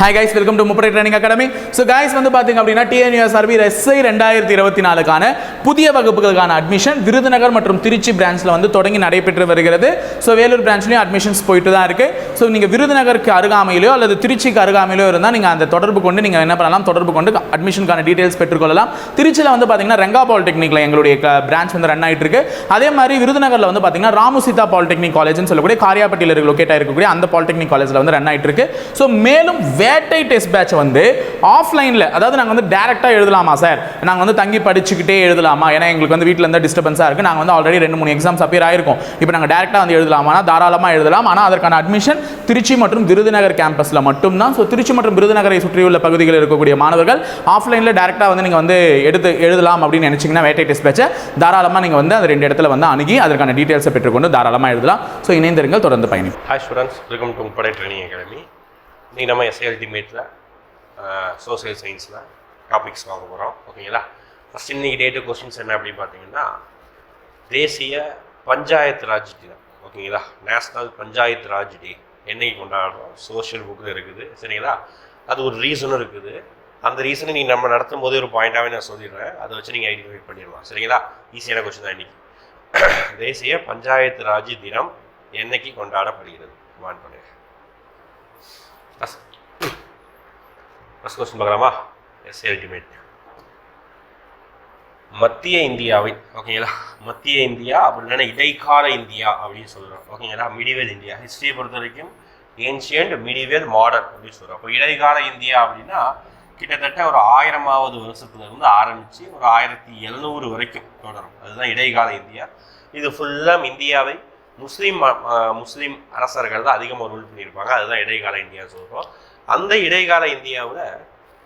Hi guys welcome to முப்படை training academy so guys வந்து பார்த்தீங்க அப்படின்னா டிஎன்யூஎஸ்ஆர்பி எஸ்ஐ ரெண்டாயிரத்தி இருபத்தி நாலுக்கான புதிய வகுப்புகளுக்கான அட்மிஷன் விருதுநகர் மற்றும் திருச்சி பிரான்ச்சில் வந்து தொடங்கி நடைபெற்று வருகிறது. ஸோ வேலூர் பிரான்ச்லேயும் அட்மிஷன்ஸ் போயிட்டு தான் இருக்குது ஸோ நீங்கள் விருதுநகருக்கு அருகாமையிலோ அல்லது திருச்சிக்கு அருகாமையிலோ இருந்தால் நீங்கள் அந்த தொடர்பு கொண்டு நீங்கள் என்ன பண்ணலாம் தொடர்பு கொண்டு அட்மிஷனுக்கான டீட்டெயில்ஸ் பெற்றுக்கொள்ளலாம். திருச்சியில் வந்து பார்த்தீங்கன்னா ரெங்கா பாலிடெக்னிக்கில் எங்களுடைய பிரான்ச் வந்து ரன் ஆகிட்டு இருக்கு. அதே மாதிரி விருதுநகரில் வந்து பார்த்தீங்கன்னா ராமுசிதா பாலிடெக்னிக் காலேஜ்னு சொல்லக்கூடிய காரியாப்பட்டியில் இருக்க லொக்கேட் ஆகிருக்கக்கூடிய அந்த பாலிடெக்னிக் காலேஜில் வந்து ரன் ஆகிட்டு இருக்கு. ஸோ மேலும் வேட்டை டெஸ்ட் பேட்ச் வந்து ஆஃப்லைனில் அதாவது நாங்கள் வந்து டேரெக்டாக எழுதலாமா சார் நாங்கள் வந்து தங்கி படிச்சுக்கிட்டே எழுதலாமா? ஏன்னா எங்களுக்கு வந்து வீட்டில் இருந்தால் டிஸ்டர்பன்ஸாக இருக்குது நாங்கள் வந்து ஆல்ரெடி ரெண்டு மூணு எக்ஸாம்ஸ் அப்பியர் ஆயிருக்கும். இப்போ நாங்கள் டேரெக்டாக வந்து எழுதலாமா? தாராளமாக எழுதலாம். ஆனால் அதற்கான அட்மிஷன் திருச்சி மற்றும் விருதுநகர் கேம்பஸில் மட்டும்தான் ஸோ திருச்சி மற்றும் விருதுநகரை சுற்றியுள்ள பகுதிகளில் இருக்கக்கூடிய மாணவர்கள் ஆஃப்லைனில் டேரெக்டாக வந்து நீங்கள் வந்து எடுத்து எழுதலாம் அப்படின்னு நினச்சிங்கன்னா வேட்டை டெஸ்ட் பேட்சை தாராளமாக நீங்கள் வந்து அந்த ரெண்டு இடத்துல வந்து அணுகி அதற்கான டீட்டெயில்ஸை பெற்றுக்கொண்டு தாராளமாக எழுதலாம். ஸோ இணைந்திருங்கள். தொடர்ந்து பயணி ஹாய் ஸ்டூடெண்ட்ஸ் வெல்கம் டு படை ட்ரைனிங் அகாடமி இன்றைக்கி நம்ம எஸ்ஐ மீட்டில் சோசியல் சயின்ஸில் டாபிக்ஸ் வாங்க போகிறோம் ஓகேங்களா? ஃபஸ்ட் இன்னைக்கு டேட்டு கொஸ்டின்ஸ் என்ன அப்படின்னு பார்த்தீங்கன்னா தேசிய பஞ்சாயத்து ராஜ் தினம். ஓகேங்களா? National panchayat Raj day. என்னைக்கு கொண்டாடுறோம்? சோஷியல் புக்கில் இருக்குது. சரிங்களா? அது ஒரு ரீசனும் இருக்குது. அந்த ரீசனை நீங்கள் நம்ம நடத்தும் போது ஒரு பாயிண்டாகவே நான் சொல்லிடுறேன். அதை வச்சு நீங்கள் ஐடென்டிஃபை பண்ணிடலாம். சரிங்களா? ஈஸியான கொஸ்டின் தான் இன்னைக்கு. தேசிய பஞ்சாயத்து ராஜ் தினம் என்னைக்கு கொண்டாடப்படுகிறது? கமெண்ட் பண்ணுங்க ஃபஸ்ட் கொஸ்டின் பார்க்கலாமா எஸ் அல்டிமேட் மத்திய இந்தியாவை ஓகேங்களா மத்திய இந்தியா அப்படி இல்லைன்னா இடைக்கால இந்தியா அப்படின்னு சொல்கிறோம் ஓகேங்களா மிடிவேல் இந்தியா ஹிஸ்ட்ரியை பொறுத்த வரைக்கும் ஏன்ஷியன்ட் மிடிவேல் மாடர்ன் அப்படின்னு சொல்கிறோம் அப்போ இடைக்கால இந்தியா அப்படின்னா கிட்டத்தட்ட ஒரு ஆயிரமாவது வருஷத்துல இருந்து ஆரம்பித்து ஒரு ஆயிரத்தி எழுநூறு வரைக்கும் தொடரும். அதுதான் இடைக்கால இந்தியா. இது ஃபுல்லாக இந்தியாவை முஸ்லீம் முஸ்லீம் அரசர்கள் தான் அதிகமாக ரூல் பண்ணியிருப்பாங்க. அதுதான் இடைக்கால இந்தியா சொல்கிறோம் அந்த இடைக்கால இந்தியாவில்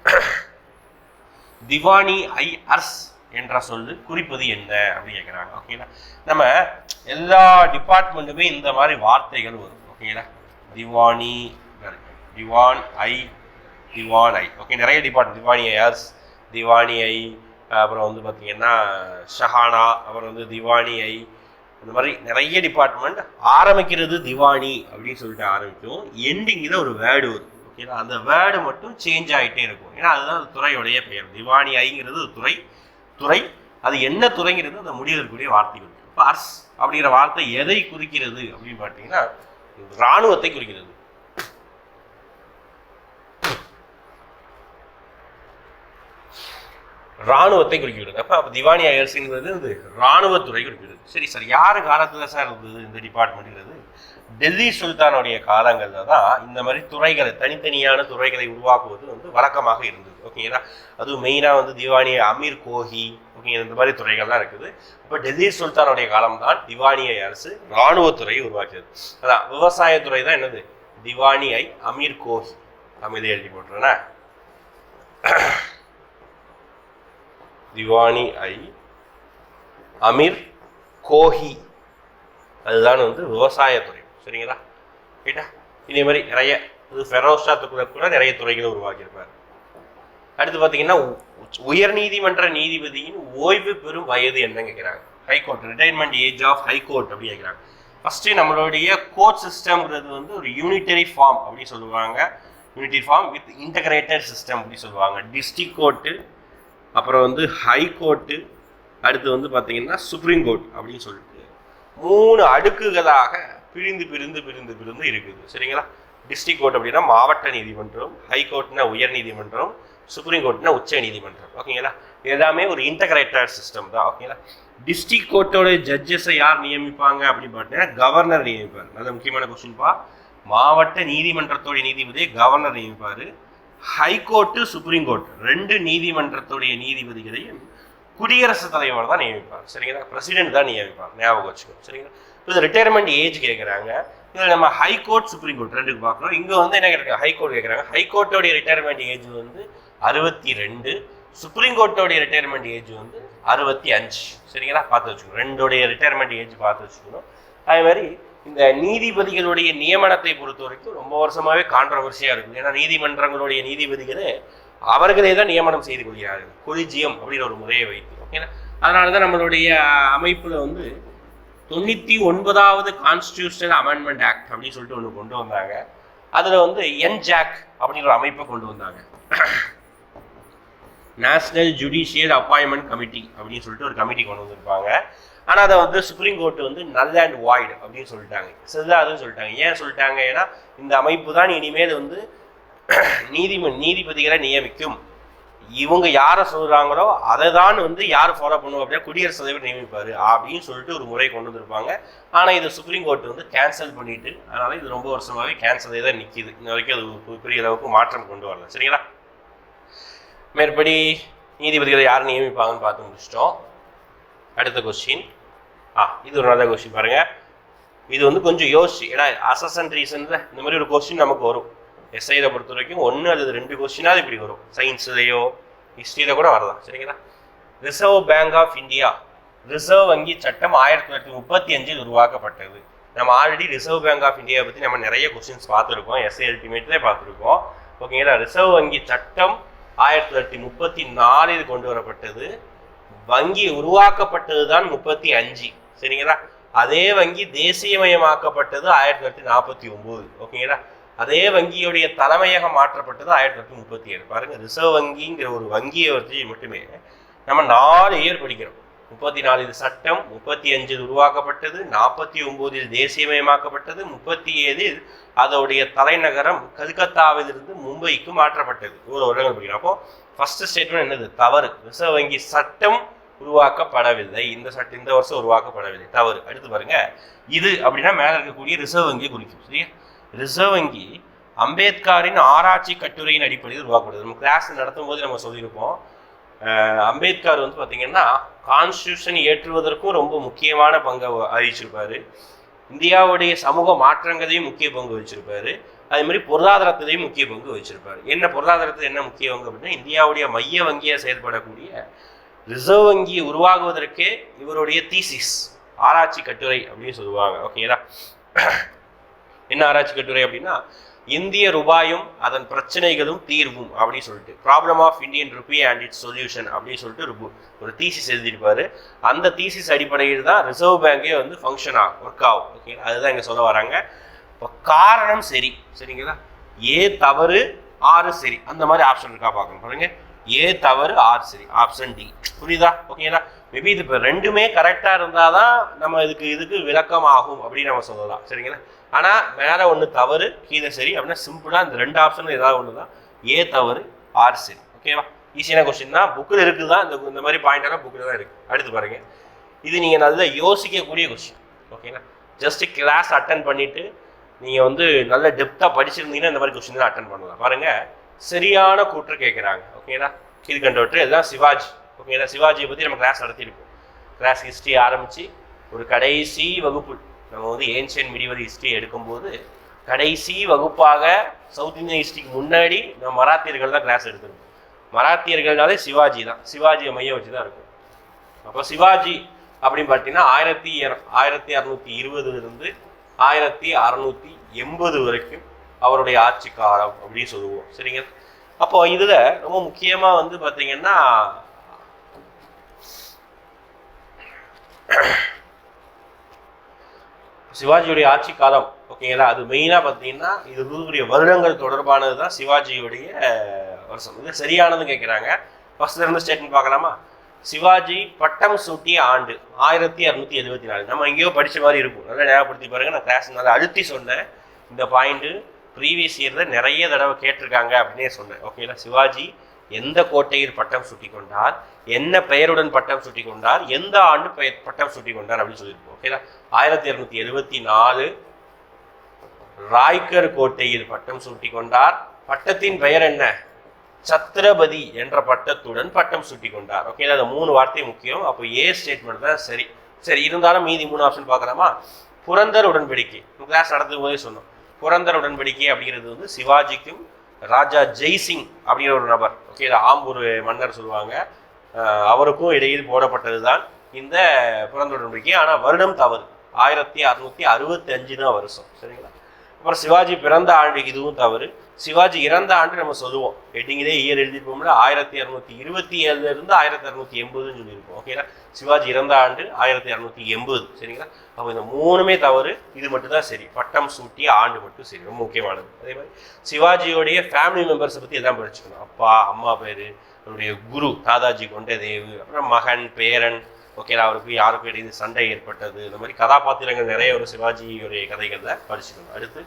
திவானி ஐ அர்ஸ் என்ற சொல்லு குறிப்பது என்ன அப்படின்னு கேட்குறாங்க ஓகேங்களா நம்ம எல்லா டிபார்ட்மெண்ட்டுமே இந்த மாதிரி வார்த்தைகள் வரும். ஓகேங்களா திவானி திவான் ஐ திவான் ஐ. ஓகே நிறைய டிபார்ட்மெண்ட் திவானி ஐ அர்ஸ் திவானி ஐ அப்புறம் வந்து பார்த்தீங்கன்னா ஷஹானா அப்புறம் வந்து திவானி ஐ இந்த மாதிரி நிறைய டிபார்ட்மெண்ட் ஆரம்பிக்கிறது திவானி அப்படின்னு சொல்லிட்டு ஆரம்பிக்கும். எண்டிங்கில் ஒரு வேர்டு வரும். ஓகேங்களா அந்த வேர்டு மட்டும் சேஞ்ச் ஆகிட்டே இருக்கும். ஏன்னா அதுதான் அந்த துறையுடைய பெயர். திவானி ஐங்கிறது ஒரு துறை. துறை அது என்ன துறைங்கிறது அந்த முடிவில் இருக்கக்கூடிய வார்த்தைகள். இப்போ அர்ஸ் அப்படிங்கிற வார்த்தை எதை குறிக்கிறது அப்படின்னு பார்த்தீங்கன்னா இராணுவத்தை குறிக்கிறது. ராணுவத்தை குறிக்கிறது. அப்போ அப்போ திவானி அயர்ஸுங்கிறது இந்த ராணுவத்துறை குறிக்கிறது. சரி சார் யார் காலத்தில் சார் இருந்தது இந்த டிபார்ட்மெண்ட்ங்கிறது டெல்லி சுல்தானுடைய காலங்களில் தான் இந்த மாதிரி துறைகளை தனித்தனியான துறைகளை உருவாக்குவது வந்து வழக்கமாக இருந்தது. ஓகேங்களா அதுவும் மெயினாக வந்து திவானி அமீர் கோஹி ஓகே இந்த மாதிரி துறைகள்லாம் இருக்குது. இப்போ டெல்லி சுல்தானுடைய காலம் தான் திவானியை அரசு இராணுவத்துறையை உருவாக்கியது. அதான் விவசாயத்துறை தான் என்னது? திவானி ஐ அமீர் கோஹி. தமிழ் எழுதி போட்டுறேன்னா திவானி ஐ. அமீர் கோஹி. அதுதான் வந்து விவசாயத்துறை சரிங்களா? ரைட்டா இதே மாதிரி நிறைய இது ஃபெரோஷாத்துக்குள்ள கூட நிறைய துறைகளை உருவாக்கியிருப்பார். அடுத்து பார்த்தீங்கன்னா உ- உயர்நீதிமன்ற நீதிபதியின் ஓய்வு பெறும் வயது என்னன்னு கேட்குறாங்க. High court retirement age of high court அப்படி கேட்குறாங்க. ஃபஸ்ட்டு நம்மளுடைய கோர்ட் சிஸ்டம்ங்கிறது வந்து ஒரு யூனிட்டரி ஃபார்ம் அப்படி சொல்லுவாங்க. Unitary form with integrated system அப்படி சொல்லுவாங்க. டிஸ்ட்ரிக் கோர்ட்டு அப்புறம் வந்து ஹைகோர்ட்டு அடுத்து வந்து பார்த்தீங்கன்னா சுப்ரீம் கோர்ட் அப்படின்னு சொல்லிட்டு மூணு அடுக்குகளாக பிரிந்து பிரிந்து பிரிந்து பிரிந்து இருக்குது. சரிங்களா? டிஸ்ட்ரிக்ட் கோர்ட் அப்படின்னா மாவட்ட நீதிமன்றம் ஹைகோர்ட்னா உயர் நீதிமன்றம் சுப்ரீம் கோர்ட்னா உச்ச நீதிமன்றம். ஓகேங்களா? எல்லாமே ஒரு இன்டகிரேட்டட் சிஸ்டம் தான். ஓகேங்களா? டிஸ்ட்ரிக்ட் கோர்ட்டோட ஜட்ஜஸை யார் நியமிப்பாங்க அப்படின்னு பார்த்தீங்கன்னா கவர்னர் நியமிப்பார். நல்ல முக்கியமான கொஸ்டின்ப்பா மாவட்ட நீதிமன்றத்தோடைய நீதிபதியை கவர்னர் நியமிப்பார். ஹைகோர்ட்டு சுப்ரீம் கோர்ட் ரெண்டு நீதிமன்றத்துடைய நீதிபதிகளையும் குடியரசுத் தலைவர் தான் நியமிப்பார். சரிங்களா? பிரசிடென்ட் தான் நியமிப்பார். ஞாபகம் வச்சுக்கோ சரிங்களா? இது ரிட்டையர்மெண்ட் ஏஜ் கேட்குறாங்க. இதில் நம்ம ஹைகோர்ட் சுப்ரீம் கோர்ட் ரெண்டுக்கு பார்க்குறோம். இங்கே வந்து என்ன கேட்குறாங்க. ஹைகோர்ட் கேட்குறாங்க ஹைகோர்ட்டோடைய ரிட்டையர்மெண்ட் ஏஜ் வந்து அறுபத்தி ரெண்டு சுப்ரீம் கோர்ட்டோடைய ரிட்டையர்மெண்ட் ஏஜ் வந்து அறுபத்தி அஞ்சு. சரிங்களா? பார்த்து வச்சுக்கணும் ரெண்டோடைய ரிட்டையர்மெண்ட் ஏஜ் பார்த்து வச்சுக்கணும். அதே மாதிரி இந்த நீதிபதிகளுடைய நியமனத்தை பொறுத்த வரைக்கும் ரொம்ப வருஷமாகவே கான்ட்ரவர்சியாக இருக்குது ஏன்னா நீதிமன்றங்களுடைய நீதிபதிகளை அவர்களே தான் நியமனம் செய்து கொள்கிறார்கள். கொலிஜியம் அப்படின்ற ஒரு முறையை வைத்து. ஏன்னா அதனால தான் நம்மளுடைய அமைப்பில் வந்து தொண்ணூற்றி ஒன்பதாவது கான்ஸ்டியூஷனல் அமெண்ட்மெண்ட் ஆக்ட் அப்படின்னு சொல்லிட்டு ஒன்று கொண்டு வந்தாங்க. அதில் வந்து என் ஜாக் அப்படின்ற ஒரு அமைப்பை கொண்டு வந்தாங்க. நேஷ்னல் ஜுடிஷியல் அப்பாயின்மெண்ட் கமிட்டி அப்படின்னு சொல்லிட்டு ஒரு கமிட்டி கொண்டு வந்திருப்பாங்க. ஆனால் அதை வந்து சுப்ரீம் கோர்ட் வந்து நல் அண்ட் வாய்டு அப்படின்னு சொல்லிட்டாங்க. செல்லாதுன்னு சொல்லிட்டாங்க. ஏன் சொல்லிட்டாங்க? ஏன்னா இந்த அமைப்பு தான் இனிமேல் வந்து நீதி நீதிபதிகளை நியமிக்கும். இவங்க யாரை சொல்கிறாங்களோ அதை தான் வந்து யார் ஃபாலோ பண்ணுவோம் அப்படின்னா குடியரசு தலைவர் நியமிப்பார் அப்படின்னு சொல்லிட்டு ஒரு முறை கொண்டு வந்திருப்பாங்க. ஆனால் இது சுப்ரீம் கோர்ட் வந்து கேன்சல் பண்ணிட்டு அதனால இது ரொம்ப வருஷமாகவே கேன்சல் தான் நிற்கிது இன்ன வரைக்கும் அது பெரிய அளவுக்கு மாற்றம் கொண்டு வரல. சரிங்களா? மேற்படி நீதிபதிகளை யார் நியமிப்பாங்கன்னு பார்த்து முடிச்சிட்டோம். அடுத்த கொஸ்டின் ஆ இது ஒரு நல்ல கொஸ்டின் பாருங்க. இது வந்து கொஞ்சம் யோசிச்சு. ஏன்னா அசஸ் அண்ட் ரீசனில் இந்த மாதிரி ஒரு கொஸ்டின் நமக்கு வரும். எஸ்ஐயில் பொறுத்த வரைக்கும் ஒன்று அல்லது ரெண்டு கொஸ்டினாவது இப்படி வரும். சயின்ஸ்லேயோ ஹிஸ்ட்ரியில் கூட வரலாம். சரிங்களா? Reserve bank of India reserve வங்கி சட்டம் ஆயிரத்தி தொள்ளாயிரத்தி முப்பத்தி அஞ்சில் உருவாக்கப்பட்டது. நம்ம ஆல்ரெடி ரிசர்வ் பேங்க் ஆஃப் இந்தியாவை பற்றி நம்ம நிறைய கொஸ்டின்ஸ் பார்த்துருக்கோம். எஸ்ஐ அல்டிமேட்லேயே பார்த்துருக்கோம். ஓகேங்களா ரிசர்வ் வங்கி சட்டம் ஆயிரத்தி தொள்ளாயிரத்தி முப்பத்தி நாலில் கொண்டு வரப்பட்டது. வங்கி உருவாக்கப்பட்டது தான் முப்பத்தி அஞ்சு. சரிங்களா? அதே வங்கி தேசியமயமாக்கப்பட்டது ஆயிரத்தி தொள்ளாயிரத்தி நாற்பத்தி ஒம்பது. ஓகேங்களா? அதே வங்கியுடைய தலைமையகம் மாற்றப்பட்டது ஆயிரத்தி தொள்ளாயிரத்தி முப்பத்தி ஏழு. பாருங்க ரிசர்வ் வங்கிங்கிற ஒரு வங்கியை வச்சு மட்டுமே நம்ம நாலு இயர் படிக்கிறோம். முப்பத்தி நாலு இது சட்டம் முப்பத்தி அஞ்சில் உருவாக்கப்பட்டது நாற்பத்தி ஒன்பதில் தேசியமயமாக்கப்பட்டது முப்பத்தி ஏழில் அதோடைய தலைநகரம் கல்கத்தாவிலிருந்து மும்பைக்கு மாற்றப்பட்டது. ஒரு வருடங்கள் படிக்கிறோம். அப்போ ஃபர்ஸ்ட் ஸ்டேட்மெண்ட் என்னது? தவறு. ரிசர்வ் வங்கி சட்டம் உருவாக்கப்படவில்லை. இந்த சட்டம் இந்த வருஷம் உருவாக்கப்படவில்லை. தவறு. அடுத்து பாருங்க. இது அப்படின்னா மேலே இருக்கக்கூடிய ரிசர்வ் வங்கியை குறிக்கும். சரியா? ரிசர்வ் வங்கி அம்பேத்கரின் ஆராய்ச்சி கட்டுரையின் அடிப்படையில் உருவாக்கப்படுது. நம்ம கிளாஸ் நடத்தும் போது நம்ம சொல்லியிருப்போம். அம்பேத்கர் வந்து பார்த்தீங்கன்னா கான்ஸ்டியூஷன் ஏற்றுவதற்கும் ரொம்ப முக்கியமான பங்கை அறிவிச்சிருப்பார். இந்தியாவுடைய சமூக மாற்றங்களையும் முக்கிய பங்கு வச்சிருப்பாரு அதே மாதிரி பொருளாதாரத்திலையும் முக்கிய பங்கு வச்சிருப்பாரு என்ன பொருளாதாரத்தில் என்ன முக்கிய பங்கு அப்படின்னா இந்தியாவுடைய மைய வங்கியாக செயல்படக்கூடிய ரிசர்வ் வங்கி உருவாகுவதற்கே இவருடைய தீசிஸ் ஆராய்ச்சி கட்டுரை அப்படின்னு சொல்லுவாங்க. ஓகேங்களா என்ன ஆராய்ச்சி கட்டுரை அப்படின்னா இந்திய ரூபாயும் அதன் பிரச்சனைகளும் தீர்வும் அப்படின்னு சொல்லிட்டு problem of Indian rupee and its solution அப்படின்னு சொல்லிட்டு ஒரு ஒரு தீசிஸ் எழுதியிருப்பாரு. அந்த தீசிஸ் அடிப்படையில் தான் ரிசர்வ் பேங்கே வந்து ஃபங்க்ஷன் ஆகும் ஒர்க் ஆகும். ஓகே அதுதான் இங்கே சொல்ல வராங்க. இப்போ காரணம் சரி. சரிங்களா? ஏ தவறு ஆறு சரி. அந்த மாதிரி ஆப்ஷன் இருக்கா பார்க்கணும் பாருங்க. ஏ தவறு ஆர் சரி ஆப்ஷன் டி புரியுதா? ஓகேங்களா மேபி இது இப்போ ரெண்டுமே கரெக்டாக இருந்தால் தான் நம்ம இதுக்கு இதுக்கு விளக்கம் ஆகும் அப்படின்னு நம்ம சொல்லலாம். சரிங்களா? ஆனால் மேலே ஒன்று தவறு கீழே சரி அப்படின்னா சிம்பிளாக இந்த ரெண்டு ஆப்ஷன் ஏதாவது ஒன்று தான் ஏ தவறு ஆர் சரி. ஓகேவா ஈஸியான கொஸ்டின் தான். புக்கில் இருக்குது? தான் இந்த இந்த மாதிரி பாயிண்டெல்லாம் புக்கில் தான் இருக்குது அடுத்து பாருங்க. இது நீங்கள் நல்லா யோசிக்கக்கூடிய கொஸ்டின் ஓகேங்களா ஜஸ்ட் கிளாஸ் அட்டன் பண்ணிவிட்டு நீங்கள் வந்து நல்ல டெப்த்தாக படிச்சிருந்தீங்கன்னா இந்த மாதிரி கொஸ்டின் அட்டன் பண்ணலாம். பாருங்கள் சரியான கூற்று கேட்குறாங்க. ஓகேங்களா இது கண்டவற்று இதுதான் சிவாஜி. ஓகேங்களா சிவாஜியை பற்றி நம்ம கிளாஸ் நடத்தியிருக்கோம் கிளாஸ் ஹிஸ்ட்ரி ஆரம்பித்து ஒரு கடைசி வகுப்பு நம்ம வந்து ஏன்ஷியன் மிடிவல் ஹிஸ்ட்ரி எடுக்கும்போது கடைசி வகுப்பாக சவுத் இந்தியன் ஹிஸ்ட்ரிக்கு முன்னாடி நம்ம மராத்தியர்கள் தான் கிளாஸ் எடுத்திருக்கோம் மராத்தியர்கள்னாலே சிவாஜி தான். சிவாஜியை மையம் வச்சு தான் இருக்கும். அப்போ சிவாஜி அப்படின்னு பார்த்தீங்கன்னா ஆயிரத்தி இர- ஆயிரத்தி அறுநூத்தி இருபதுலேருந்து ஆயிரத்தி அறநூற்றி எண்பது வரைக்கும் அவருடைய ஆட்சி காலம் அப்படின்னு சொல்லுவோம். சரிங்க? அப்போ இதில் ரொம்ப முக்கியமாக வந்து பார்த்தீங்கன்னா சிவாஜியுடைய ஆட்சி காலம் ஓகேங்களா? அது மெயினாக பார்த்தீங்கன்னா இது இருக்கக்கூடிய வருடங்கள் தொடர்பானது தான் சிவாஜியுடைய வருஷம். இது சரியானதுன்னு கேட்குறாங்க ஃபர்ஸ்ட்ல இருந்து ஸ்டேட்மெண்ட் பார்க்கலாமா? சிவாஜி பட்டம் சூட்டிய ஆண்டு ஆயிரத்தி அறுநூத்தி எழுபத்தி நாலு. நம்ம எங்கேயோ படிச்ச மாதிரி இருக்கும். நல்லா ஞாபகப்படுத்தி பாருங்க. நான் கிளாஸ் நல்லா அழுத்தி சொன்னேன். இந்த பாயிண்ட்டு ப்ரீவியஸ் இயரில் நிறைய தடவை கேட்டிருக்காங்க அப்படின்னே சொன்னேன். ஓகேங்களா சிவாஜி எந்த கோட்டையில் பட்டம் சுட்டி கொண்டார் என்ன பெயருடன் பட்டம் சுட்டி கொண்டார் எந்த ஆண்டு பெயர் பட்டம் சுட்டி கொண்டார் அப்படின்னு சொல்லியிருப்போம். ஓகேங்களா ஆயிரத்தி இருநூத்தி எழுபத்தி நாலு ராய்கர் கோட்டையில் பட்டம் சூட்டி கொண்டார் பட்டத்தின் பெயர் என்ன? சத்ரபதி என்ற பட்டத்துடன் பட்டம் சூட்டி கொண்டார் ஓகே அந்த மூணு வார்த்தை முக்கியம். அப்போ ஏ ஸ்டேட்மெண்ட் தான் சரி. சரி இருந்தாலும் மீதி மூணு ஆப்ஷன் பார்க்கலாமா? புரந்தர் உடன்படிக்கை. கிளாஸ் நடத்தும் போதே சொன்னோம். புரந்தர் உடன்படிக்கை அப்படிங்கிறது வந்து சிவாஜிக்கும் ராஜா ஜெய்சிங் அப்படிங்கிற ஒரு நபர். ஓகே இது ஆம்பூர் மன்னர் சொல்லுவாங்க. அவருக்கும் இடையில் போடப்பட்டது தான் இந்த புரந்தர் உடன்படிக்கை. ஆனால் வருடம் தவறு. ஆயிரத்தி அறுநூத்தி அறுபத்தி அஞ்சு தான் வருஷம். சரிங்களா? அப்புறம் சிவாஜி பிறந்த ஆண்டு இதுவும் தவறு. சிவாஜி இறந்த ஆண்டு நம்ம சொல்லுவோம். ஹெட்டிங்கிலே இயர் எழுதிருப்போம்ல ஆயிரத்தி இரநூத்தி இருபத்தி ஏழுல இருந்து ஆயிரத்தி இரநூத்தி எண்பதுன்னு சொல்லியிருப்போம். ஓகேங்களா சிவாஜி இறந்த ஆண்டு ஆயிரத்தி இரநூத்தி எண்பது. சரிங்களா? அப்போ இந்த மூணுமே தவறு. இது மட்டும் தான் சரி. பட்டம் சூட்டிய ஆண்டு மட்டும் சரி. ரொம்ப முக்கியமானது. அதே மாதிரி சிவாஜியோடைய ஃபேமிலி மெம்பர்ஸை பற்றி எல்லாம் படிச்சுக்கணும். அப்பா அம்மா பேர் அவருடைய குரு தாதாஜி கொண்டதேவு அப்புறம் மகன் பேரன் ஓகே அவருக்கு யாருக்கும் இடையே சண்டை ஏற்பட்டது. இந்த மாதிரி கதாபாத்திரங்கள் நிறைய ஒரு சிவாஜியுடைய கதைகளில் படிச்சுக்கணும் அடுத்து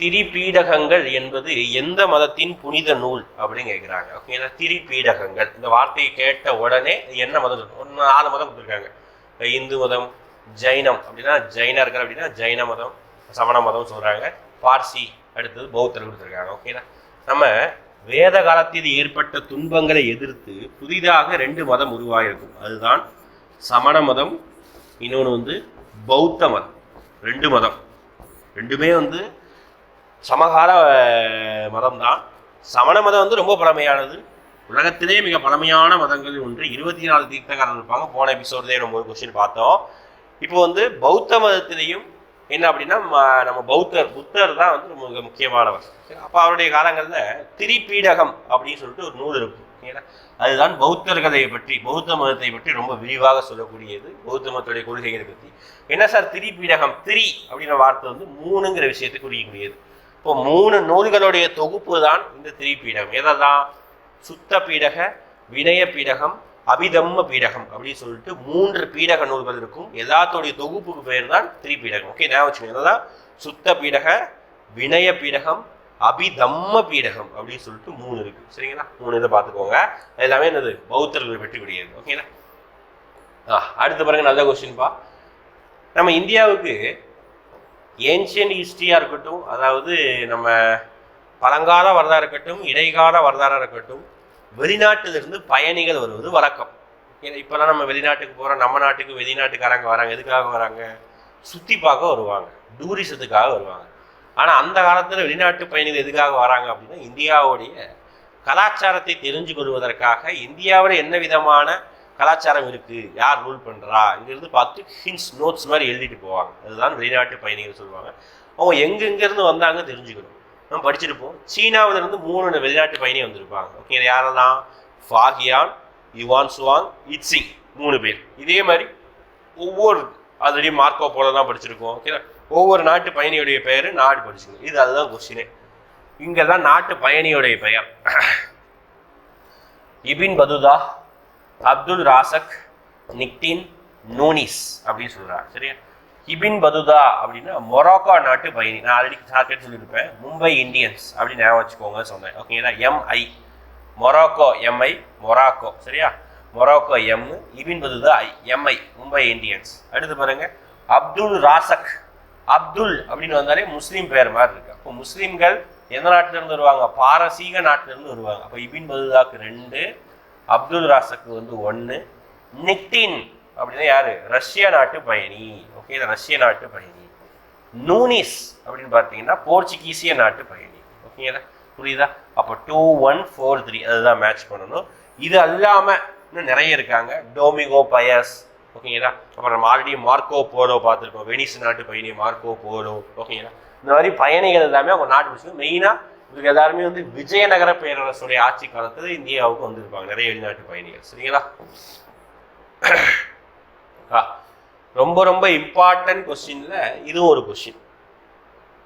திரிபீடகங்கள் என்பது எந்த மதத்தின் புனித நூல் அப்படின்னு கேட்குறாங்க ஓகேங்களா திரிபீடகங்கள் இந்த வார்த்தையை கேட்ட உடனே என்ன மதம் ஒன்று நாலு மதம் கொடுத்துருக்காங்க. இந்து மதம் ஜைனம் அப்படின்னா ஜைனர்கள் அப்படின்னா ஜைன மதம் சமண மதம் சொல்கிறாங்க பார்சி அடுத்தது பௌத்தர் கொடுத்துருக்காங்க. ஓகேங்களா நம்ம வேத காலத்தில் ஏற்பட்ட துன்பங்களை எதிர்த்து புதிதாக ரெண்டு மதம் உருவாகிருக்கும் அதுதான் சமண மதம் இன்னொன்று வந்து பௌத்த மதம். ரெண்டு மதம். ரெண்டுமே வந்து சமகால மதம் தான் சமண மதம் வந்து ரொம்ப பழமையானது. உலகத்திலே மிக பழமையான மதங்கள் ஒன்று. இருபத்தி நாலு தீர்த்தக்காரர் இருப்பாங்க போன எபிசோட்லேயே நம்ம ஒரு கொஸ்டின் பார்த்தோம். இப்போ வந்து பௌத்த மதத்திலையும் என்ன அப்படின்னா நம்ம பௌத்தர் புத்தர் தான் வந்து மிக முக்கியமானவர். அப்போ அவருடைய காலங்களில் திரிபீடகம் அப்படின்னு சொல்லிட்டு ஒரு நூல் இருக்கும். ஓகேங்களா? அதுதான் பௌத்தர்களை பற்றி பௌத்த மதத்தை பற்றி ரொம்ப விரிவாக சொல்லக்கூடியது பௌத்த மதத்துடைய கொள்கைகளை பற்றி. என்ன சார் திரிபீடகம்? திரி அப்படின்ற வார்த்தை வந்து மூணுங்கிற விஷயத்தை குறிக்கக்கூடியது. இப்போ மூணு நூல்களுடைய தொகுப்பு தான் இந்த திரிபீடகம். தான் சுத்த பீடக வினய பீடகம் அபிதம்ம பீடகம் அப்படின்னு சொல்லிட்டு மூன்று பீடக நூல்கள் இருக்கும். எல்லாத்தோடைய தொகுப்புக்கு பேர் தான் திரிபீடகம். ஓகே ஞாபகம் வச்சுக்கோங்க. என்னதான்? சுத்த பீடக வினய பீடகம் அபிதம்ம பீடகம் அப்படின்னு சொல்லிட்டு மூணு இருக்கு. சரிங்களா? மூணு இதை பார்த்துக்கோங்க. அது எல்லாமே என்னது? பௌத்தர்கள் வெற்றி ஓகேங்களா ஆ அடுத்து பாருங்க நல்ல கொஸ்டின்பா நம்ம இந்தியாவுக்கு ஏன்ஷியன்ட் ஹிஸ்ட்ரியாக இருக்கட்டும் அதாவது நம்ம பழங்கால வரலாறு இருக்கட்டும் இடைக்கால வரலாறாக இருக்கட்டும் வெளிநாட்டிலிருந்து பயணிகள் வருவது வழக்கம். ஏன்னா இப்போல்லாம் நம்ம வெளிநாட்டுக்கு போகிறோம் நம்ம நாட்டுக்கு வெளிநாட்டுக்காரங்க வராங்க எதுக்காக வராங்க? சுற்றி பார்க்க வருவாங்க டூரிசத்துக்காக வருவாங்க. ஆனால் அந்த காலத்தில் வெளிநாட்டு பயணிகள் எதுக்காக வராங்க அப்படின்னா இந்தியாவுடைய கலாச்சாரத்தை தெரிஞ்சு கொள்வதற்காக இந்தியாவில் என்ன விதமான கலாச்சாரம் இருக்குது யார் ரூல் பண்ணுறா இங்கிருந்து பார்த்து ஹின்ஸ் நோட்ஸ் மாதிரி எழுதிட்டு போவாங்க. அதுதான் வெளிநாட்டு பயணிகள் சொல்லுவாங்க. அவங்க எங்கெங்கேருந்து வந்தாங்க தெரிஞ்சுக்கணும். நம்ம படிச்சிருப்போம் சீனாவில் இருந்து மூணு வெளிநாட்டு பயணி வந்திருப்பாங்க. ஓகே யாரெல்லாம்? ஃபாகியான் யுவான் சுவாங் இட்சிங் மூணு பேர். இதே மாதிரி ஒவ்வொரு ஆல்ரெடி மார்க்கோ போல தான் படிச்சிருக்கோம். ஓகே ஒவ்வொரு நாட்டு பயணியுடைய பெயர் நாடு படிச்சுக்கணும் இது அதுதான் கொஸ்டினே இங்கே தான் நாட்டு பயணியுடைய பெயர். இபின் பதுதா அப்துல் ராசக் நிக்டின் நூனிஸ் அப்படின்னு சொல்கிறார் சரியா? இபின் பதுதா அப்படின்னா மொராக்கோ நாட்டு பயணி. நான் ஆல்ரெடி சார்க்கெட் சொல்லியிருப்பேன். மும்பை இந்தியன்ஸ் அப்படின்னு ஞாபகம் வச்சுக்கோங்க சொன்னேன். ஓகேங்களா எம்ஐ மொராக்கோ எம்ஐ மொராக்கோ. சரியா? Morocco M Ibn Battuta I MI Mumbai Indians. அடுத்து பாருங்க. அப்துல் ராசக். அப்துல் அப்படின்னு வந்தாலே முஸ்லீம் பேர் மாதிரி இருக்கு. அப்போ முஸ்லீம்கள் எந்த நாட்டிலேருந்து வருவாங்க? பாரசீக நாட்டிலேருந்து வருவாங்க. அப்போ இபின் பதுதாக்கு ரெண்டு அப்துல் ராசக்கு வந்து ஒன்று நிக்டின் அப்படின்னா யாரு? ரஷ்ய நாட்டு பயணி. ஓகே ரஷ்ய நாட்டு பயணி. நூனிஸ் அப்படின்னு பார்த்தீங்கன்னா போர்ச்சுகீசிய நாட்டு பயணி. ஓகேங்களா புரியுதா? அப்போ டூ ஒன் ஃபோர் த்ரீ அதுதான் மேட்ச் பண்ணணும். இது அல்லாமல் இன்னும் நிறைய இருக்காங்க. Domingo Paes. ஓகேங்களா அப்புறம் நம்ம ஆல்ரெடி மார்க்கோ போலோ பார்த்துருக்கோம் வெனிஸ் நாட்டு பயணி மார்க்கோ போலோ. ஓகேங்களா இந்த மாதிரி பயணிகள் எல்லாமே அவங்க நாட்டு விஷயம் மெயினாக இவங்க எல்லாருமே வந்து விஜயநகர பேரரசுடைய ஆட்சி காலத்தில் இந்தியாவுக்கு வந்திருப்பாங்க. நிறைய வெளிநாட்டு பயணிகள். சரிங்களா? ஆ, ரொம்ப ரொம்ப இம்பார்ட்டன்ட் கொஸ்டின்ல இதுவும் ஒரு கொஸ்டின்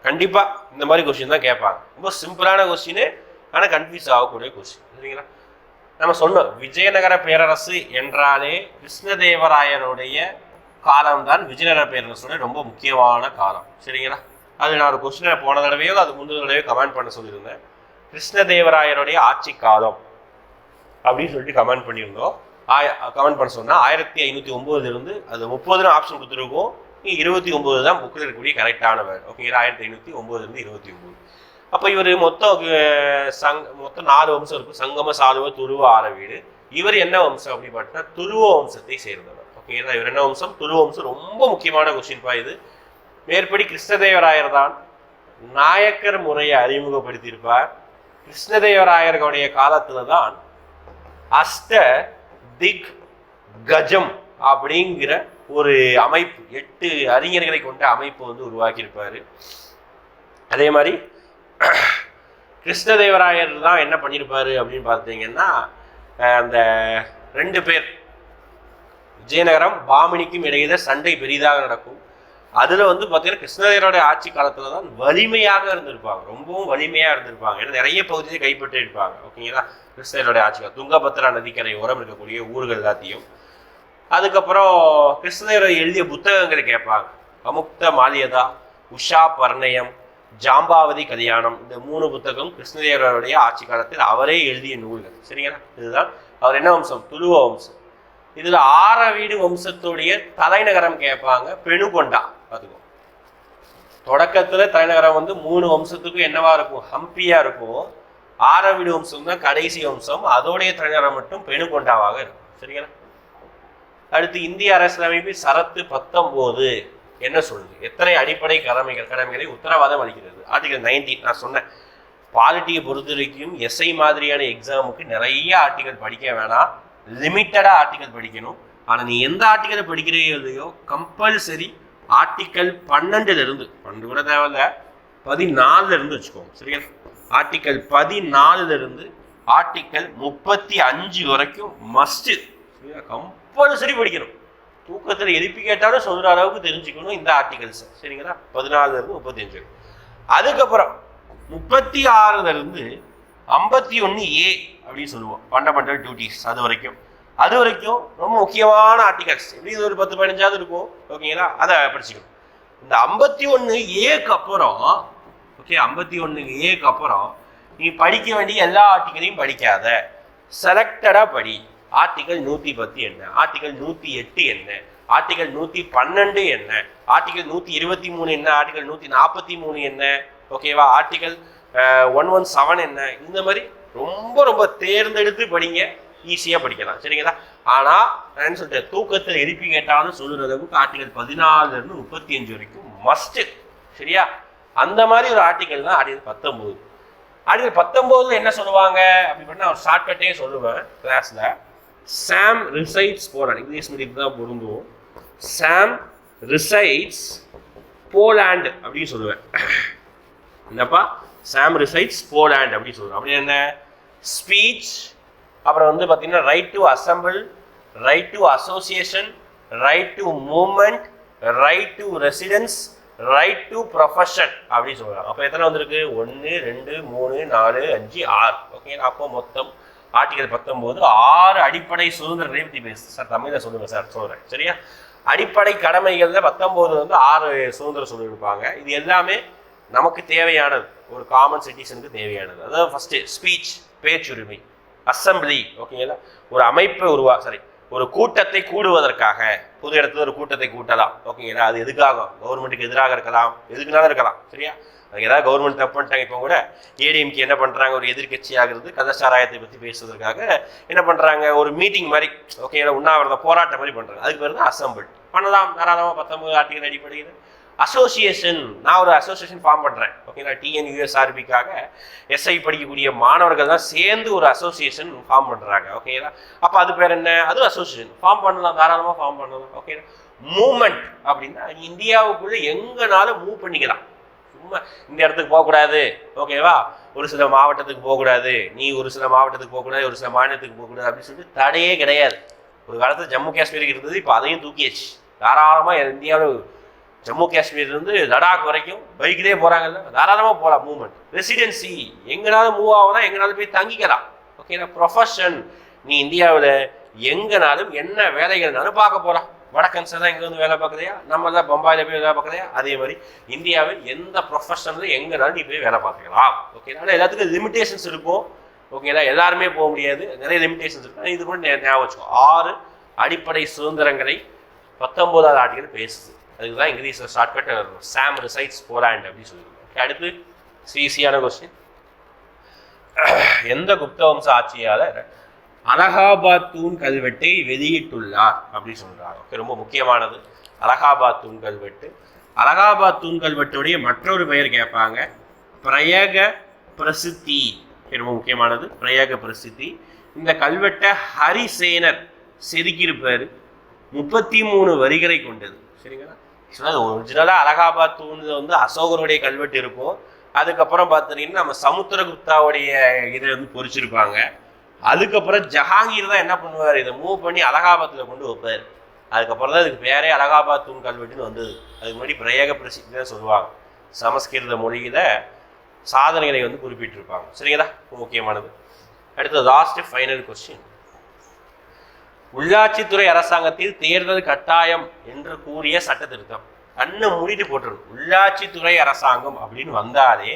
கண்டிப்பா இந்த மாதிரி கொஸ்டின் தான் கேட்பாங்க. ரொம்ப சிம்பிளான கொஸ்டின் ஆனால் கன்ஃபியூஸ் ஆகக்கூடிய கொஸ்டின் சரிங்களா? நம்ம சொன்னோம் விஜயநகர பேரரசு என்றாலே கிருஷ்ணதேவராயருடைய காலம்தான் விஜயநகர பேரரசுடைய ரொம்ப முக்கியமான காலம். சரிங்களா? அது நான் ஒரு கொஸ்டினை போன தடவையோ அது முந்தின தடவையோ கமெண்ட் பண்ண சொல்லியிருந்தேன். கிருஷ்ணதேவராயருடைய ஆட்சி காலம் அப்படின்னு சொல்லிட்டு கமெண்ட் பண்ணியிருந்தோம். ஆய கமெண்ட் பண்ண சொன்னால் ஆயிரத்தி ஐநூற்றி ஒம்போதுலேருந்து அது முப்பதுன்னு ஆப்ஷன் கொடுத்துருக்கோம். இருபத்தி ஒம்பது தான் புக்கில் இருக்கக்கூடிய கரெக்டான வேர்டு ஓகேங்களா ஆயிரத்தி ஐநூற்றி ஒம்போதுலேருந்து இருபத்தி ஒம்பது அப்போ இவர் மொத்தம் சங் மொத்தம் நாலு வம்சம் இருக்கும் சங்கம சாதுவ துருவ ஆரவீடு இவர் என்ன வம்சம் அப்படின்னு பார்த்தா துருவ வம்சத்தை சேர்ந்தவர். ஓகேங்களா இவர் என்ன வம்சம்? துருவ வம்சம் ரொம்ப முக்கியமான கொஸ்டின்ப்பா இது. மேற்படி கிருஷ்ணதேவராயர் தான் நாயக்கர் முறையை அறிமுகப்படுத்தியிருப்பார். கிருஷ்ணதேவராயர்களுடைய காலத்துல தான் அஷ்ட திக் கஜம் அப்படிங்கிற ஒரு அமைப்பு எட்டு அறிஞர்களை கொண்ட அமைப்பு வந்து உருவாக்கியிருப்பாரு. அதே மாதிரி கிருஷ்ணதேவராயர் தான் என்ன பண்ணியிருப்பாரு அப்படின்னு பார்த்தீங்கன்னா அந்த ரெண்டு பேர் விஜயநகரம் பாமினிக்கும் இடையில சண்டை பெரிதாக நடக்கும். அதில் வந்து பார்த்தீங்கன்னா கிருஷ்ணதேவரோட ஆட்சி காலத்தில் தான் வலிமையாக இருந்திருப்பாங்க. ரொம்பவும் வலிமையாக இருந்திருப்பாங்க. ஏன்னா நிறைய பகுதியை கைப்பற்றி இருப்பாங்க ஓகேங்களா? கிருஷ்ணதேவரோட ஆட்சிகள். துங்கபத்ரா நதிக்கரை ஓரம் இருக்கக்கூடிய ஊர்கள் எல்லாத்தையும். அதுக்கப்புறம் கிருஷ்ணதேவர் எழுதிய புத்தகங்கள் கேட்பாங்க. அமுக்த மாலியதா உஷா பர்ணயம் ஜாம்பாவதி கல்யாணம் இந்த மூணு புத்தகம் கிருஷ்ணதேவருடைய ஆட்சி காலத்தில் அவரே எழுதிய நூல்கள். சரிங்களா? இதுதான் அவர் என்ன வம்சம்? துளுவ வம்சம். இதில் ஆற வீடு வம்சத்துடைய தலைநகரம் கேட்பாங்க பெணுகொண்டா. பார்த்துக்கோ தொடக்கத்துல தலைநகரம் வந்து மூணு வம்சத்துக்கும் என்னவா இருக்கும்? ஹம்பியா இருக்கும். ஆரவிடு வம்சம் தான் கடைசி வம்சம். அதோடைய தலைநகரம் மட்டும் பெணுகொண்டாவாக இருக்கும். சரிங்களா? அடுத்து இந்திய அரசியலமைப்பு சரத்து பத்தொம்போது என்ன சொல்லுது? எத்தனை அடிப்படை கடமைகள் கடமைகளை உத்தரவாதம் அளிக்கிறது? ஆர்டிகல் 19 நான் சொன்னேன். பாலிட்டியை பொறுத்த வரைக்கும் எஸ்ஐ மாதிரியான எக்ஸாமுக்கு நிறைய ஆர்டிகல் படிக்க வேணாம். லிமிட்டடாக ஆர்டிகல் படிக்கணும். ஆனால் நீ எந்த ஆர்டிக்கலை படிக்கிறீயோ கம்பல்சரி ஆர்டிக்கல் பன்னெண்டுல இருந்து பன்னெண்டு கூட தேவையில்லை பதினாலுல இருந்து வச்சுக்கோங்க சரியா? ஆர்டிக்கல் பதினாலுல இருந்து ஆர்டிக்கல் முப்பத்தி அஞ்சு வரைக்கும் மஸ்ட் கம்பல்சரி படிக்கணும். தூக்கத்தில் எழுப்பி கேட்டாலும் சொல்கிற அளவுக்கு தெரிஞ்சுக்கணும் இந்த ஆர்டிகல்ஸ் சரிங்களா? பதினாலுல இருந்து முப்பத்தி அஞ்சு. அதுக்கப்புறம் முப்பத்தி ஆறுல இருந்து ஐம்பத்தி ஒன்று ஏ அப்படின்னு சொல்லுவோம் ஃபண்டமெண்டல் டியூட்டிஸ் அது வரைக்கும். அது வரைக்கும் ரொம்ப முக்கியமான ஆர்டிகல்ஸ் எப்படி இது ஒரு பத்து பதினஞ்சாவது இருக்கும்? ஓகேங்களா? அதை படிச்சுக்கணும். இந்த ஐம்பத்தி ஒன்று ஏக்கு அப்புறம் ஓகே ஐம்பத்தி ஒன்று ஏக்கு அப்புறம் நீ படிக்க வேண்டிய எல்லா ஆர்டிக்கலையும் படிக்காத. செலக்டடாக படி. ஆர்டிக்கல் நூற்றி பத்து என்ன? ஆர்டிக்கல் நூற்றி எட்டு என்ன? ஆர்டிக்கல் நூற்றி பன்னெண்டு என்ன? ஆர்டிக்கல் நூற்றி இருபத்தி மூணு என்ன? ஆர்டிக்கல் நூற்றி நாற்பத்தி மூணு என்ன? ஓகேவா ஆர்டிக்கல் ஒன் ஒன் செவன் என்ன? இந்த மாதிரி ரொம்ப ரொம்ப தேர்ந்தெடுத்து படிங்க. ஈஸியாக படிக்கலாம். சரிங்களா? ஆனால் நான் என்ன தூக்கத்தில் எழுப்பி கேட்டாலும் சொல்லுற அளவுக்கு ஆர்டிகல் பதினாலுலேருந்து முப்பத்தி அஞ்சு வரைக்கும் மஸ்ட்டு சரியா? அந்த மாதிரி ஒரு ஆர்டிக்கல் தான் ஆர்டிகல் பத்தொம்போது ஆர்டிகல் பத்தொம்போதுல என்ன சொல்லுவாங்க அப்படின்னு ஒரு ஷார்ட்கட்டே சொல்லுவேன் கிளாஸில் சாம் ரிசைட்ஸ் போலாண்ட் இங்கிலீஷ் மீடியம் தான் பொருந்தும். சாம் ரிசைட்ஸ் போலாண்ட் அப்படின்னு சொல்லுவேன். என்னப்பா? சாம் ரிசைட்ஸ் போலாண்ட் அப்படின்னு சொல்லுவேன். அப்படி என்ன? ஸ்பீச் அப்புறம் வந்து பார்த்தீங்கன்னா right to assemble right to association right to movement right to residence right to profession அப்படின்னு சொல்கிறாங்க அப்போ எத்தனை வந்திருக்கு? ஒன்று ரெண்டு மூணு நாலு அஞ்சு ஆறு. ஓகே அப்போ மொத்தம் ஆர்டிகல் பத்தொம்போது ஆறு அடிப்படை சுதந்திரங்களை பற்றி பேசு சார் தமிழில் சொல்லுங்கள் சார் சொல்கிறேன் சரியா? அடிப்படை கடமைகளில் பத்தொம்போது வந்து ஆறு சுதந்திரம் சொல்லியிருப்பாங்க. இது எல்லாமே நமக்கு தேவையானது. ஒரு காமன் சிட்டிசனுக்கு தேவையானது. அதாவது ஃபஸ்ட்டு ஸ்பீச் பேச்சுரிமை அசம்பிளி ஓகேங்களா ஒரு அமைப்பை உருவா சாரி ஒரு கூட்டத்தை கூடுவதற்காக பொது இடத்துல ஒரு கூட்டத்தை கூட்டலாம். ஓகேங்களா அது எதுக்காக? கவர்மெண்ட்டுக்கு எதிராக இருக்கலாம். எதுக்குனாலும் இருக்கலாம். சரியா? அது ஏதாவது கவர்மெண்ட் தப்பு பண்ணிட்டாங்க இப்போ கூட ஏடிஎம்கே என்ன பண்ணுறாங்க ஒரு எதிர்க்கட்சியாகிறது கதசாராயத்தை பற்றி பேசுவதற்காக என்ன பண்ணுறாங்க ஒரு மீட்டிங் மாதிரி ஓகேங்களா உண்ணாவிரத போராட்டம் மாதிரி பண்ணுறாங்க அதுக்கு பேர் தான் அசம்பிள். பண்ணலாம். தாராளமாக பத்தொன்பது ஆர்டிகல் அடிப்படையில். அசோசியேஷன் நான் ஒரு அசோசியேஷன் ஃபார்ம் பண்ணுறேன் ஓகேங்களா டிஎன்யூஎஸ்ஆர்பிக்காக எஸ்ஐ படிக்கக்கூடிய மாணவர்கள் தான் சேர்ந்து ஒரு அசோசியேஷன் ஃபார்ம் பண்ணுறாங்க ஓகேங்களா அப்போ அது பேர் என்ன? அதுவும் அசோசியேஷன் ஃபார்ம் பண்ணலாம் தாராளமாக ஃபார்ம் பண்ணலாம். ஓகேங்களா மூமெண்ட் அப்படின்னா இந்தியாவுக்குள்ளே எங்கனாலும் மூவ் பண்ணிக்கலாம். சும்மா இந்த இடத்துக்கு போகக்கூடாது. ஓகேவா ஒரு சில மாவட்டத்துக்கு போகக்கூடாது. நீ ஒரு சில மாவட்டத்துக்கு போகக்கூடாது ஒரு சில மாநிலத்துக்கு போகக்கூடாது அப்படின்னு சொல்லிட்டு தடையே கிடையாது. ஒரு காலத்தில் ஜம்மு காஷ்மீருக்கு இருந்தது இப்போ அதையும் தூக்கியாச்சு. தாராளமாக இந்தியாவில் ஜம்மு காஷ்மீர்லேருந்து லடாக் வரைக்கும் பைக்லேயே போகிறாங்கல்ல தாராளமாக போகலாம் மூவ்மெண்ட் ரெசிடென்சி எங்கனாலும் மூவ் ஆகலாம் எங்கனாலும் போய் தங்கிக்கலாம். ஓகேனா ப்ரொஃபஷன் நீ இந்தியாவில் எங்கனாலும் என்ன வேலைகள்னாலும் பார்க்க போகலாம் வடக்கன்ஸ் தான் இங்கே வந்து வேலை பார்க்குறியா நம்ம தான் பம்பாயில் போய் வேலை பார்க்குறியா அதே மாதிரி இந்தியாவில் எந்த ப்ரொஃபஷனில் எங்கேனாலும் நீ போய் வேலை பார்த்துக்கலாம். ஓகே ஆனால் எல்லாத்துக்கும் லிமிடேஷன்ஸ் இருக்கும். ஓகேங்களா எல்லாருமே போக முடியாது. நிறைய லிமிடேஷன்ஸ் இருக்கும் இது கூட ஞாபகம் வச்சுக்கோ. ஆறு அடிப்படை சுதந்திரங்களை பத்தொம்போதாவது ஆர்டிகல் பேசுது. அதுக்கு தான் இங்கிலீஷில் ஷார்ட்கட் சாம் ரிசைட்ஸ் போலாண்ட் அப்படின்னு சொல்லியிருக்கோம் அடுத்து ஈஸியான கொஸ்டின் எந்த குப்த வம்ச ஆட்சியாளர் அலகாபாத் தூண் கல்வெட்டை வெளியிட்டுள்ளார் அப்படின்னு சொல்கிறார் ஓகே ரொம்ப முக்கியமானது. அலகாபாத் தூண் கல்வெட்டு. அலகாபாத் தூண் கல்வெட்டுடைய மற்றொரு பெயர் கேட்பாங்க. பிரயக பிரசித்தி. ரொம்ப முக்கியமானது. பிரயக பிரசித்தி. இந்த கல்வெட்டை ஹரிசேனர் செதுக்கியிருப்பார். முப்பத்தி மூணு வரிகளை கொண்டது. சரிங்களா? ஒரிஜினலாக அலகாபாத் தூணுல வந்து அசோகருடைய கல்வெட்டு இருக்கும். அதுக்கப்புறம் பார்த்தீங்கன்னா நம்ம சமுத்திரகுப்தாவுடைய இதை வந்து பொறிச்சிருப்பாங்க. அதுக்கப்புறம் ஜஹாங்கீர் தான் என்ன பண்ணுவார்? இதை மூவ் பண்ணி அலகாபாத்தில் கொண்டு வைப்பார். அதுக்கப்புறம் தான் இதுக்கு பேரே அலகாபாத் தூண் கல்வெட்டுன்னு வந்தது. அதுக்கு முன்னாடி பிரேக பிரசித்தி தான் சொல்லுவாங்க. சமஸ்கிருத மொழியில் சாதனைகளை வந்து குறிப்பிட்டிருப்பாங்க. சரிங்களா? முக்கியமானது. அடுத்த லாஸ்ட் ஃபைனல் கொஸ்டின் உள்ளாட்சித்துறை அரசாங்கத்தில் தேர்தல் கட்டாயம் என்று கூறிய சட்ட திருத்தம் கண்ணை மூடிட்டு போட்டுருணும் உள்ளாட்சித்துறை அரசாங்கம் அப்படின்னு வந்தாலே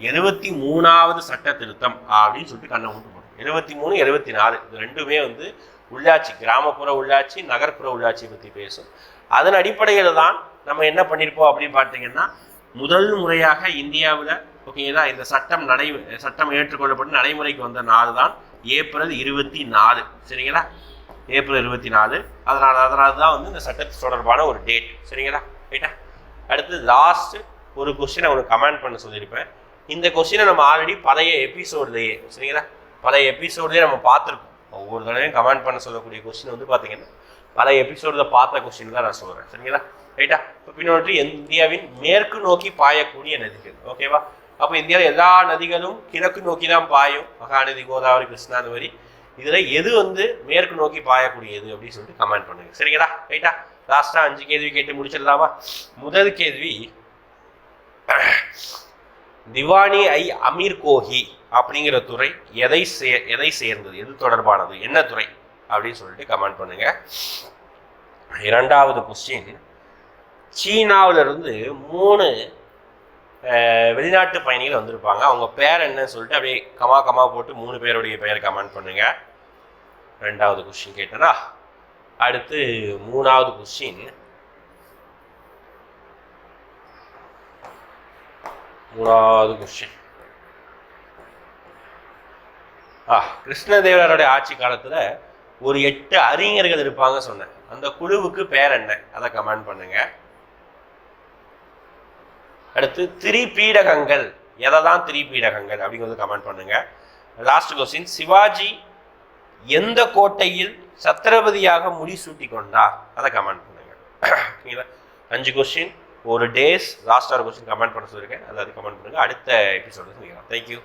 எழுபத்தி மூணாவது சட்ட திருத்தம் அப்படின்னு சொல்லிட்டு கண்ணை மூட்டு போடணும் எழுபத்தி மூணு எழுபத்தி நாலு இது ரெண்டுமே வந்து உள்ளாட்சி கிராமப்புற உள்ளாட்சி நகர்ப்புற உள்ளாட்சியை பற்றி பேசும். அதன் அடிப்படையில் தான் நம்ம என்ன பண்ணியிருப்போம் அப்படின்னு பார்த்தீங்கன்னா முதல் முறையாக இந்தியாவில் ஓகேங்களா இந்த சட்டம் நடை சட்டம் ஏற்றுக்கொள்ளப்பட்டு நடைமுறைக்கு வந்த நாள் தான் ஏப்ரல் இருபத்தி நாலு. சரிங்களா? ஏப்ரல் இருபத்தி நாலு. அதனால் அதனால தான் வந்து இந்த சட்டத்து தொடர்பான ஒரு டேட் சரிங்களா? ரைட்டா அடுத்து லாஸ்ட்டு ஒரு கொஸ்டினை உனக்கு கமெண்ட் பண்ண சொல்லியிருப்பேன். இந்த கொஸ்டினை நம்ம ஆல்ரெடி பழைய எபிசோட்லேயே சரிங்களா? பழைய எபிசோட்லேயே நம்ம பார்த்துருக்கோம். ஒவ்வொரு தடவையும் கமெண்ட் பண்ண சொல்லக்கூடிய கொஸ்டின் வந்து பார்த்தீங்கன்னா பழைய எபிசோடில் பார்த்த கொஸ்டின் தான் நான் சொல்கிறேன் சரிங்களா? ரைட்டா இப்போ பின்னொன்று இந்தியாவின் மேற்கு நோக்கி பாயக்கூடிய நதிகள். ஓகேவா அப்போ இந்தியாவில் எல்லா நதிகளும் கிழக்கு நோக்கி தான் பாயும். மகாநதி கோதாவரி கிருஷ்ணா அந்த மாதிரி இதில் எது வந்து மேற்கு நோக்கி பாயக்கூடியது அப்படின்னு சொல்லிட்டு கமெண்ட் பண்ணுங்க. சரிங்களா? ரைட்டா லாஸ்ட்டாக அஞ்சு கேள்வி கேட்டு முடிச்சிடலாமா? முதல் கேள்வி திவானி ஐ அமீர் கோஹி அப்படிங்கிற துறை எதை சே எதை சேர்ந்தது? எது தொடர்பானது? என்ன துறை? அப்படின்னு சொல்லிட்டு கமெண்ட் பண்ணுங்க. இரண்டாவது கொஸ்டின் சீனாவிலிருந்து மூணு வெளிநாட்டு பயணிகள் வந்திருப்பாங்க. அவங்க பேர் என்னன்னு சொல்லிட்டு அப்படியே கமா கமா போட்டு மூணு பேருடைய பெயர் கமெண்ட் பண்ணுங்க. ரெண்டாவது கொஸ்டின் கேட்டனா? அடுத்து மூணாவது கொஸ்டின் மூணாவது கொஸ்டின் ஆ கிருஷ்ணதேவராருடைய ஆட்சி காலத்தில் ஒரு எட்டு அறிஞர்கள் இருப்பாங்க சொன்னேன். அந்த குழுவுக்கு பேர் என்ன? அதை கமெண்ட் பண்ணுங்கள் அடுத்து திரிபீடகங்கள். எதை தான் திரிபீடகங்கள் அப்படிங்கிறது கமெண்ட் பண்ணுங்க. லாஸ்ட் கொஸ்டின் சிவாஜி எந்த கோட்டையில் சத்திரபதியாக முடிசூட்டி கொண்டார்? அதை கமெண்ட் பண்ணுங்க. ஓகேங்களா? அஞ்சு கொஸ்டின் ஒரு days last R question comment பண்ண சொல்லியிருக்கேன். அதாவது கமெண்ட் பண்ணுங்க. அடுத்த எபிசோட சொல்லிக்கலாம். தேங்க்யூ